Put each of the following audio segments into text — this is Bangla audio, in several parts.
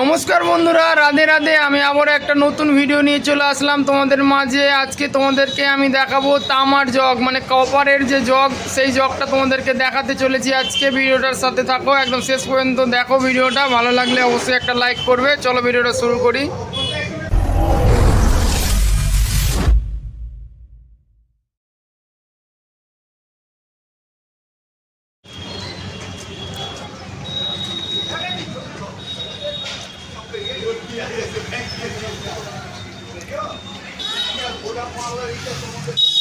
নমস্কার বন্ধুরা, রাধে রাধে। আমি আবার একটা নতুন ভিডিও নিয়ে চলে আসলাম তোমাদের মাঝে। আজকে তোমাদেরকে আমি দেখাবো তামার জগ মানে কপারের যে জগ, সেই জগটা তোমাদেরকে দেখাতে চলেছি আজকে। ভিডিওটার সাথে থাকো, একদম শেষ পর্যন্ত দেখো ভিডিওটা। ভালো লাগলে অবশ্যই একটা লাইক করবে। চলো ভিডিওটা শুরু করি। তোমাদের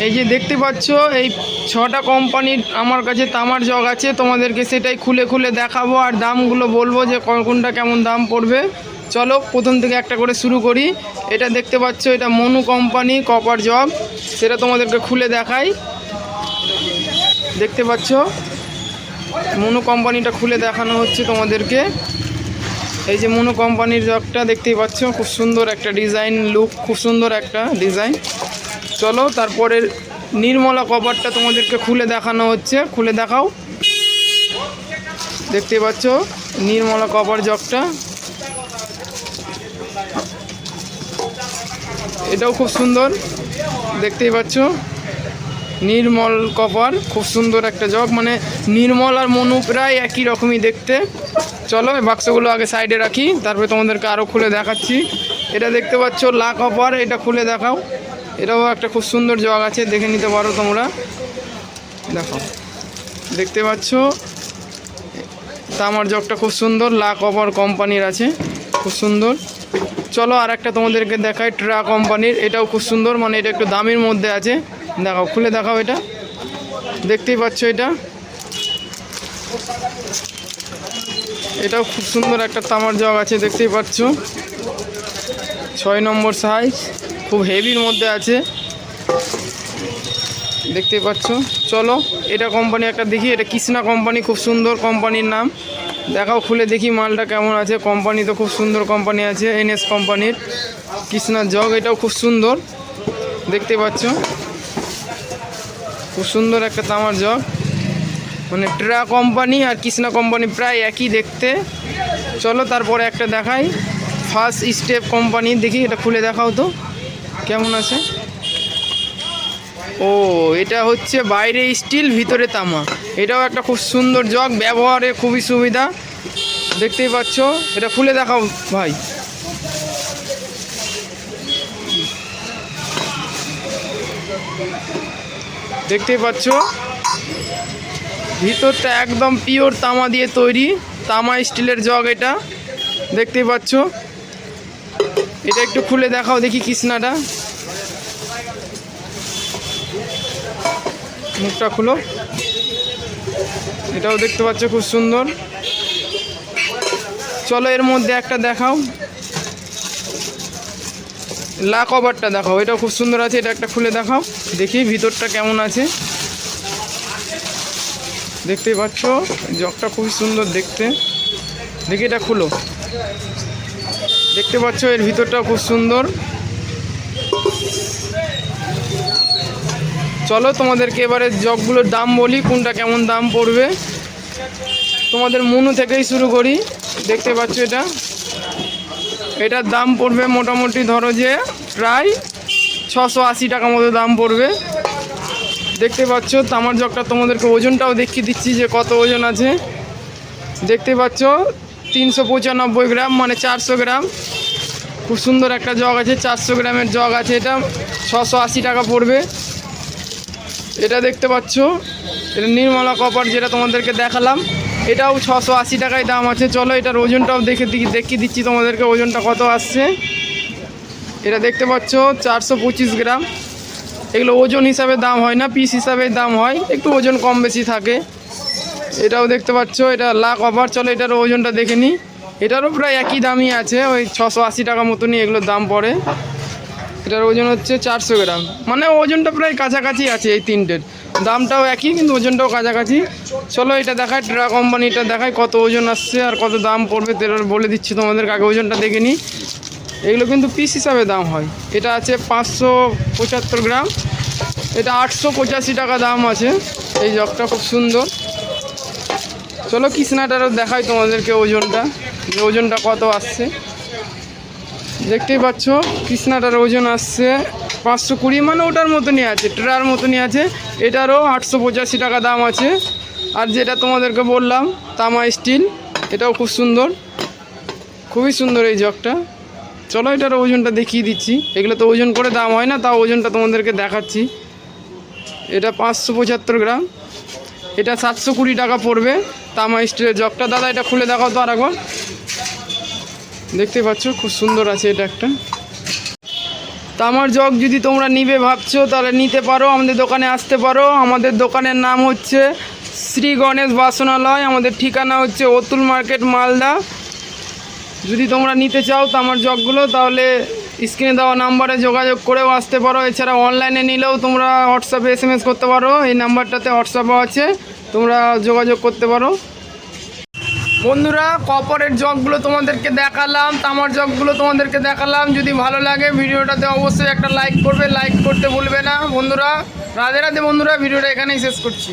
এই যে দেখতে পাচ্ছ, এই ছটা কোম্পানির আমার কাছে তামার জগ আছে, তোমাদেরকে সেটাই খুলে খুলে দেখাবো আর দামগুলো বলব যে কোন- কোনটা কেমন দাম পড়বে। চলো, প্রথম থেকে একটা করে শুরু করি। এটা দেখতে পাচ্ছ, এটা মনু কোম্পানি কপার জগ। সেটা তোমাদেরকে খুলে দেখাই। দেখতে পাচ্ছ, মনু কোম্পানিটা খুলে দেখানো হচ্ছে তোমাদেরকে। এই যে মনু কোম্পানির জগটা দেখতেই পাচ্ছ, খুব সুন্দর একটা ডিজাইন লুক খুব সুন্দর একটা ডিজাইন চলো, তারপরে নির্মলা কভারটা তোমাদেরকে খুলে দেখানো হচ্ছে। খুলে দেখাও। দেখতে পাচ্ছ, নির্মলা কভার জগটা। এটাও খুব সুন্দর। দেখতেই পাচ্ছ, নির্মল কভার, খুব সুন্দর একটা জগ। মানে নির্মল আর মনু প্রায় একই রকমই দেখতে। চলো বাক্সগুলো আগে সাইডে রাখি, তারপরে তোমাদেরকে আরও খুলে দেখাচ্ছি। এটা দেখতে পাচ্ছ, লা কভার, এটা খুলে দেখাও। এটাও একটা খুব সুন্দর জগ আছে, দেখে নিতে পারো তোমরা। দেখো, দেখতে পাচ্ছ? তামার জগটা খুব সুন্দর লা কভার কোম্পানির আছে, খুব সুন্দর। চলো আর একটা তোমাদেরকে দেখাই ট্রা কোম্পানির, এটাও খুব সুন্দর মানে এটা একটু দামের মধ্যে আছে। দেখাও, খুলে দেখাও এটা। দেখতেই পাচ্ছ এটা? এটাও খুব সুন্দর একটা তামার জগ আছে, দেখতেই পাচ্ছ? ছয় নম্বর সাইজ খুব হেভির মধ্যে আছে। দেখতে পাচ্ছ? চলো, এটা কোম্পানি একটা দেখি। এটা কৃষ্ণা কোম্পানি খুব সুন্দর কোম্পানির নাম। দেখাও, খুলে দেখি মালটা কেমন আছে। কোম্পানি তো খুব সুন্দর কোম্পানি আছে এনএস কোম্পানির কৃষ্ণার জগ, এটাও খুব সুন্দর। দেখতে পাচ্ছ? খুব সুন্দর একটা তামার জগ। মানে ট্রা কোম্পানি আর কৃষ্ণা কোম্পানি প্রায় একই দেখতে। চলো, তারপরে একটা দেখাই। ফার্স্ট স্টেপ কোম্পানি দেখি, এটা খুলে দেখাও তো। কেমন আছে? ও, এটা হচ্ছে বাইরে স্টিল, ভিতরে তামা। এটাও একটা খুব সুন্দর জগ, ব্যবহারে খুবই সুবিধা। দেখতেই পাচ্ছ? এটা খুলে দেখাও, ভাই। দেখতেই পাচ্ছ? ভিতরটা একদম পিওর তামা দিয়ে তৈরি, তামা স্টিলের জগ এটা। দেখতেই পাচ্ছ? এটা একটু খুলে দেখাও দেখি কৃষ্ণাটা। মুখটা খুলো। এটাও দেখতে পাচ্ছ খুব সুন্দর। চলো এর মধ্যে একটা দেখাও। লা কভারটা দেখাও, এটাও খুব সুন্দর আছে, এটা একটা খুলে দেখাও। দেখি ভিতরটা কেমন আছে। দেখতেই পাচ্ছ, জগটা খুবই সুন্দর দেখতে। দেখি এটা খুলো। দেখতে পাচ্ছ, এর ভিতরটা খুব সুন্দর। চলো তোমাদেরকে এবারে জগগুলোর দাম বলি, কোনটা কেমন দাম পড়বে। তোমাদের মনু থেকেই শুরু করি, দেখতে পাচ্ছ এটা। এটার দাম পড়বে মোটামুটি ধরো যে প্রায় ছশো আশি টাকা মতো দাম পড়বে। দেখতে পাচ্ছ, তামার জগটা তোমাদেরকে ওজনটাও দেখিয়ে দিচ্ছি যে কত ওজন আছে। দেখতে পাচ্ছ তিনশো পঁচানব্বই গ্রাম মানে চারশো গ্রাম। খুব সুন্দর একটা জগ আছে, চারশো গ্রামের জগ আছে এটা। ছশো আশি টাকা পড়বে। এটা দেখতে পাচ্ছ, এটা নির্মলা কপার যেটা তোমাদেরকে দেখালাম। এটাও ছশো আশি টাকায় দাম আছে। চলো এটার ওজনটাও দেখে দেখিয়ে দিচ্ছি তোমাদেরকে ওজনটা কত আসছে। এটা দেখতে পাচ্ছ, চারশো পঁচিশ গ্রাম। এগুলো ওজন হিসাবে দাম হয় না পিস হিসাবে দাম হয়। একটু ওজন কম বেশি থাকে। এটাও দেখতে পাচ্ছ, এটা লাখ অফার চলো, এটার ওজনটা দেখে নিই এটারও প্রায় একই দামই আছে, ওই ছশো আশি টাকা মতনই এগুলোর দাম পড়ে। এটার ওজন হচ্ছে চারশো গ্রাম। মানে ওজনটা প্রায় কাছাকাছি আছে এই তিনটের। দামটাও একই, কিন্তু ওজনটাও কাছাকাছি। চলো এটা দেখায় ট্রা কোম্পানিটা দেখায় কত ওজন আসছে আর কত দাম পড়বে তেরো বলে দিচ্ছি তোমাদের আগে ওজনটা দেখে নিই এগুলো কিন্তু পিস হিসাবে দাম হয়। এটা আছে পাঁচশো পঁচাত্তর গ্রাম। এটা আটশো পঁচাশি টাকা দাম আছে। এই জগটা খুব সুন্দর। চলো কৃষ্ণাটারও দেখাই তোমাদেরকে ওজনটা। যে ওজনটা কত আসছে। দেখতেই পাচ্ছ, কৃষ্ণাটার ওজন আসছে পাঁচশো কুড়ি মানে ওটার মতনই আছে, ট্রার মতনই আছে। এটারও আটশো পঁচাশি টাকা দাম আছে। আর যেটা তোমাদেরকে বললাম, তামা স্টিল, এটাও খুব সুন্দর। খুবই সুন্দর এই জগটা। চলো এটার ওজনটা দেখিয়ে দিচ্ছি। এগুলো তো ওজন করে দাম হয় না, তাও ওজনটা তোমাদেরকে দেখাচ্ছি। এটা পাঁচশো পঁচাত্তর গ্রাম। এটা সাতশো কুড়ি টাকা পড়বে। তামা স্টিলের জগটা। দাদা, এটা খুলে দেখাও তো আর একবার দেখতে পাচ্ছ, খুব সুন্দর আছে এটা একটা। তামার জগ যদি তোমরা নিবে ভাবছ, তাহলে নিতে পারো, আমাদের দোকানে আসতে পারো। আমাদের দোকানের নাম হচ্ছে শ্রী গণেশ বাসনালয়। আমাদের ঠিকানা হচ্ছে অতুল মার্কেট, মালদা। যদি তোমরা নিতে চাও তামার জগগুলো, তাহলে স্ক্রিনে দেওয়া নাম্বারে যোগাযোগ করেও আসতে পারো। এছাড়া অনলাইনে নিলেও তোমরা হোয়াটসঅ্যাপে এস করতে পারো। এই নাম্বারটাতে হোয়াটসঅ্যাপও আছে। তোমরা যোগাযোগ করতে পারো। বন্ধুরা, কপারের জগগুলো তোমাদেরকে দেখালাম, তামার জগগুলো তোমাদেরকে দেখালাম। যদি ভালো লাগে ভিডিওটাতে অবশ্যই একটা লাইক করবে লাইক করতে ভুলবে না। বন্ধুরা, রাধে রাধে বন্ধুরা, ভিডিওটা এখানেই শেষ করছি।